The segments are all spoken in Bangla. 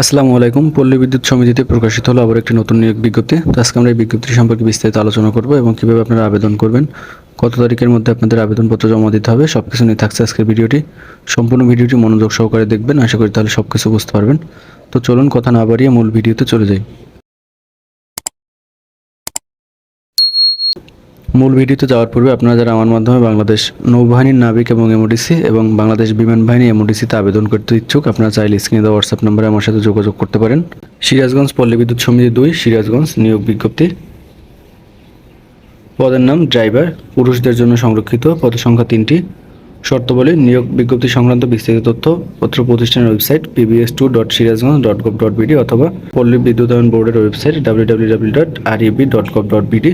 আসসালামু আলাইকুম। পল্লী বিদ্যুৎ সমিতিতে প্রকাশিত হলো আবার একটি নতুন নিয়োগ বিজ্ঞপ্তি। তো আজকে আমরা এই বিজ্ঞপ্তি সম্পর্কে বিস্তারিত আলোচনা করব এবং কীভাবে আপনারা আবেদন করবেন, কত তারিখের মধ্যে আপনাদের আবেদনপত্র জমা দিতে হবে সব কিছু নিয়ে থাকছে আজকের ভিডিওটি। সম্পূর্ণ ভিডিওটি মনোযোগ সহকারে দেখবেন। আশা করি তাহলে সব কিছু বুঝতে পারবেন। তো চলুন, কথা না বাড়িয়ে মূল ভিডিওতে চলে যাই। মূল ভিডিওতে যাওয়ার পূর্বে আপনারা যারা আমার মাধ্যমে বাংলাদেশ নৌবাহিনীর নাবিক এবং এমওডিসি এবং বাংলাদেশ বিমান বাহিনী এমওডিসিতে আবেদন করতে ইচ্ছুক, আপনারা চাইলে স্ক্রিনে দেওয়া হোয়াটসঅ্যাপ নম্বরে আমার সাথে যোগাযোগ করতে পারেন। সিরাজগঞ্জ পল্লী বিদ্যুৎ সমিতি দুই, সিরাজগঞ্জ নিয়োগ বিজ্ঞপ্তি। পদের নাম ড্রাইভার, পুরুষদের জন্য সংরক্ষিত পদ সংখ্যা তিনটি। শর্তাবলী, নিয়োগ বিজ্ঞপ্তি সংক্রান্ত বিস্তারিত তথ্য পত্র প্রতিষ্ঠানের website PBS two dot Sirajganj dot gov dot BD অথবা পল্লী বিদ্যুতায়ন বোর্ডের website W W W dot R EB dot gov dot BD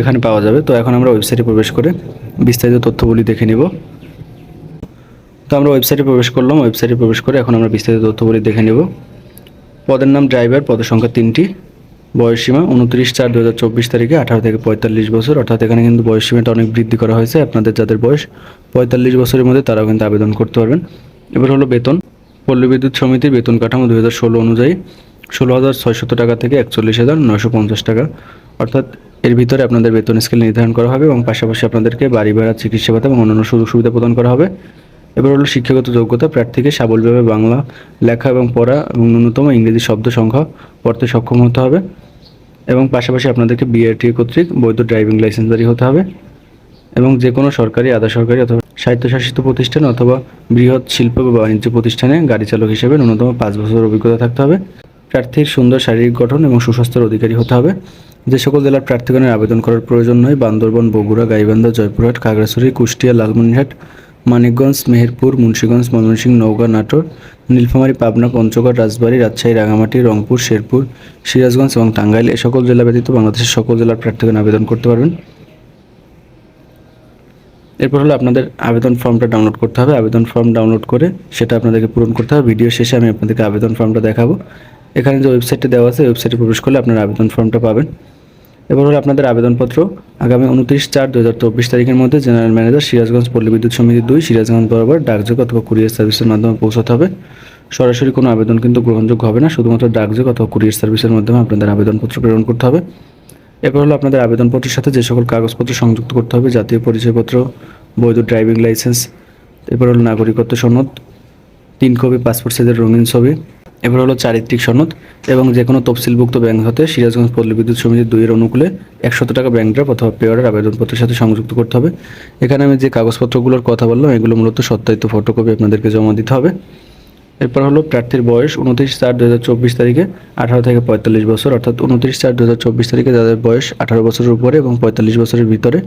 এখানে পাওয়া যাবে। তো এখন আমরা ওয়েবসাইটে প্রবেশ করে বিস্তারিত তথ্যগুলি দেখে নিব। তো আমরা ওয়েবসাইটে প্রবেশ করলাম। ওয়েবসাইটে প্রবেশ করে এখন আমরা বিস্তারিত তথ্যগুলি দেখে নেব। পদের নাম ড্রাইভার পদের সংখ্যা তিনটি। বয়সসীমা উনত্রিশ চার দু হাজার চব্বিশ তারিখে আঠারো থেকে পঁয়তাল্লিশ বছর। অর্থাৎ এখানে কিন্তু বয়সসীমাটা অনেক বৃদ্ধি করা হয়েছে। আপনাদের যাদের বয়স পঁয়তাল্লিশ বছরের মধ্যে তারাও কিন্তু আবেদন করতে পারবেন। এবার হলো বেতন। পল্লী বিদ্যুৎ সমিতির বেতন কাঠামো দু হাজার ষোলো অনুযায়ী ষোলো হাজার ছয়শত টাকা থেকে একচল্লিশ হাজার নয়শো পঞ্চাশ টাকা। অর্থাৎ এর ভিতরে আপনাদের বেতন স্কেল নির্ধারণ করা হবে এবং পাশাপাশি আপনাদেরকে বাড়ি ভাড়া, চিকিৎসা ভাতা এবং অন্যান্য সুযোগ সুবিধা প্রদান করা হবে। এবার হলো শিক্ষাগত যোগ্যতা প্রার্থীকে সাবলভাবে বাংলা লেখা এবং পড়া এবং ন্যূনতম ইংরেজি শব্দ সংখ্যা পড়তে সক্ষম হতে হবে এবং পাশাপাশি আপনাদেরকে বিআরটিএ কর্তৃক বৈধ ড্রাইভিং লাইসেন্সধারী হতে হবে এবং যে কোনো সরকারি, আধা সরকারি অথবা স্বায়ত্তশাসিত প্রতিষ্ঠান অথবা বৃহৎ শিল্প বা বাণিজ্য প্রতিষ্ঠানে গাড়ি চালক হিসেবে ন্যূনতম পাঁচ বছর অভিজ্ঞতা থাকতে হবে। প্রার্থীর সুন্দর শারীরিক গঠন এবং সুস্বাস্থ্যের অধিকারী হতে হবে। যে সকল জেলার প্রার্থীগণের আবেদন করার প্রয়োজন নয় বান্দরবন, বগুড়া, গাইবান্ধা, জয়পুরহাট, খাগড়াছড়ি, কুষ্টিয়া, লালমনিরহাট, মানিকগঞ্জ, মেহেরপুর, মুন্সীগঞ্জ, ময়মনসিংহ, নওগাঁ, নাটোর, নীলফামারী, পাবনা, পঞ্চগড়, রাজবাড়ী, রাজশাহী রাঙামাটি রংপুর, শেরপুর, সিরাজগঞ্জ এবং টাঙ্গাইল এ সকল জেলা ব্যতীত বাংলাদেশের সকল জেলার প্রার্থীগণ আবেদন করতে পারবেন। এরপর হলো আপনাদের আবেদন ফর্মটা ডাউনলোড করতে হবে। আবেদন ফর্ম ডাউনলোড করে সেটা আপনাদেরকে পূরণ করতে হবে। ভিডিও শেষে আমি আপনাদেরকে আবেদন ফর্মটা দেখাবো। এখানে যে ওয়েবসাইটটা দেওয়া আছে ওয়েবসাইটে প্রবেশ করলে আপনার আবেদন ফর্মটা পাবেন। এবার হলো আপনাদের আবেদনপত্র। আগামী উনত্রিশ চার দু হাজার চব্বিশ তারিখের মধ্যে জেনারেল ম্যানেজার সিরাজগঞ্জ পল্লী বিদ্যুৎ সমিতি দুই, সিরাজগঞ্জ বরাবর ডাকযোগ অথবা কুরিয়ার সার্ভিসের মাধ্যমে পৌঁছাতে হবে। সরাসরি কোনো আবেদন কিন্তু গ্রহণযোগ্য হবে না, শুধুমাত্র ডাকযোগ অথবা কুরিয়ার সার্ভিসের মাধ্যমে আপনাদের আবেদনপত্র প্রেরণ করতে হবে। এরপর হলো আপনাদের আবেদনপত্রের সাথে যে সকল কাগজপত্র সংযুক্ত করতে হবে, জাতীয় পরিচয়পত্র, বৈধ ড্রাইভিং লাইসেন্স, এরপর হলো নাগরিকত্ব সনদ, তিন কপি পাসপোর্ট সাইজের রঙিন ছবি এবার হলো চারিত্রিক সনদ এবং যে কোনো তফসিলভুক্ত ব্যাংক হতে সিরাজগঞ্জ পল্লী বিদ্যুৎ সমিতির দুইয়ের অনুকূলে একশত টাকা ব্যাংক ড্রাফট অথবা পেয়ারের আবেদনপত্রের সাথে সংযুক্ত করতে হবে। এখানে আমি যে কাগজপত্রগুলোর কথা বললাম, এগুলো মূলত সত্যায়িত ফটোকপি আপনাদেরকে জমা দিতে হবে। এরপর হলো প্রার্থীর বয়স উনত্রিশ চার দু তারিখে আঠারো থেকে পঁয়তাল্লিশ বছর, অর্থাৎ উনত্রিশ চার দু তারিখে যাদের বয়স আঠারো বছরের উপরে এবং পঁয়তাল্লিশ বছরের ভিতরে,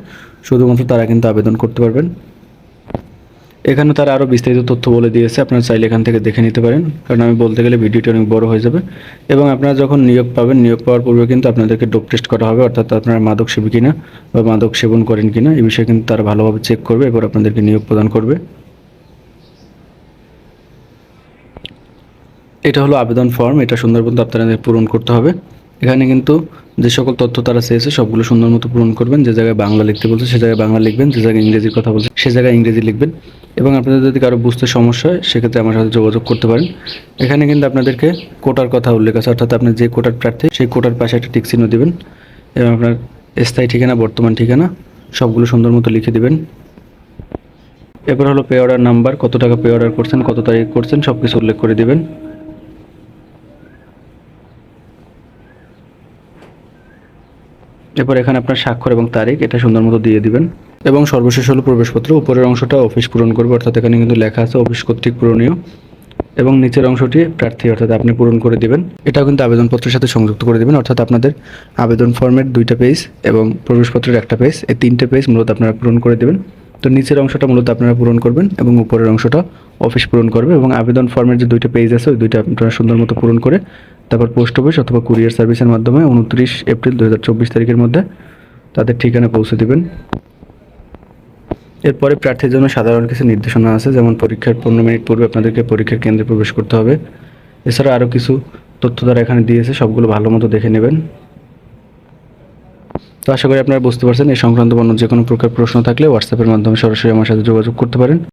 শুধুমাত্র তারা কিন্তু আবেদন করতে পারবেন। এখানে তারা আরও বিস্তারিত তথ্য বলে দিয়েছে, আপনারা চাইলে এখান থেকে দেখে নিতে পারেন, কারণ আমি বলতে গেলে ভিডিওটি অনেক বড় হয়ে যাবে। এবং আপনারা যখন নিয়োগ পাবেন, নিয়োগ পাওয়ার পূর্বে কিন্তু আপনাদেরকে ডোপ টেস্ট করা হবে, অর্থাৎ আপনারা মাদক সেবী কিনা বা মাদক সেবন করেন কিনা, এই বিষয়ে কিন্তু তারা ভালোভাবে চেক করবে, এরপর আপনাদেরকে নিয়োগ প্রদান করবে। এটা হলো আবেদন ফর্ম এটা সুন্দরবন আপনাদের পূরণ করতে হবে। এখানে কিন্তু যে সকল তথ্য তারা চেয়েছে, সবগুলো সুন্দর মতো পূরণ করবেন। যে জায়গায় বাংলা লিখতে বলছে, সে জায়গায় বাংলা লিখবেন। যে জায়গায় ইংরেজির কথা বলছে, সে জায়গায় ইংরেজি লিখবেন। এবং আপনাদের যদি কারও বুঝতে সমস্যা হয়, সেক্ষেত্রে আমার সাথে যোগাযোগ করতে পারেন। এখানে কিন্তু আপনাদেরকে কোটার কথা উল্লেখ আছে। অর্থাৎ আপনি যে কোটার প্রার্থী, সেই কোটার পাশে একটা টিক চিহ্ন দেবেন। এবং আপনার স্থায়ী ঠিকানা, বর্তমান ঠিকানা, সবগুলো সুন্দর মতো লিখে দেবেন। এরপর হলো পে অর্ডার নাম্বার কত টাকা পে অর্ডার করছেন, কত তারিখ করছেন সব কিছু উল্লেখ করে দেবেন। এরপর এখানে আপনার স্বাক্ষর এবং তারিখ, এটা সুন্দর মতো দিয়ে দিবেন। এবং সর্বশেষ হলো প্রবেশপত্র, উপরের অংশটা অফিস পূরণ করবে, অর্থাৎ এখানে কিন্তু লেখা আছে অফিস কর্তৃক পূরণীয়। এবং নিচের অংশটি প্রার্থী, অর্থাৎ আপনি পূরণ করে দিবেন। এটাও কিন্তু আবেদনপত্রের সাথে সংযুক্ত করে দিবেন, অর্থাৎ আপনাদের আবেদন ফর্মের দুইটা পেজ এবং প্রবেশপত্রের একটা পেজ এই তিনটে পেজ মূলত আপনারা পূরণ করে দেবেন। তো নিচের অংশটা মূলত আপনারা পূরণ করবেন এবং উপরের অংশটা অফিস পূরণ করবে এবং আবেদন ফর্মের যে দুইটা পেজ আছে, ওই দুইটা আপনারা সুন্দর মতো পূরণ করে তারপর পোস্ট অফিস অথবা কুরিয়ার সার্ভিসের মাধ্যমে উনত্রিশ এপ্রিল দু হাজার চব্বিশ তারিখের মধ্যে তাদের ঠিকানা পৌঁছে দেবেন। এরপরে প্রার্থীর জন্য সাধারণ কিছু নির্দেশনা আছে, যেমন পরীক্ষার পনেরো মিনিট পূর্বে আপনাদেরকে পরীক্ষার কেন্দ্রে প্রবেশ করতে হবে। এছাড়া আরও কিছু তথ্য তারা এখানে দিয়েছে, সবগুলো ভালো মতো দেখে নেবেন। তো আশা করি আপনারা বুঝতে পারছেন, এই সংক্রান্ত অন্য যে কোনো প্রকার প্রশ্ন থাকলে হোয়াটসঅ্যাপের মাধ্যমে সরাসরি আমার সাথে যোগাযোগ করতে পারেন।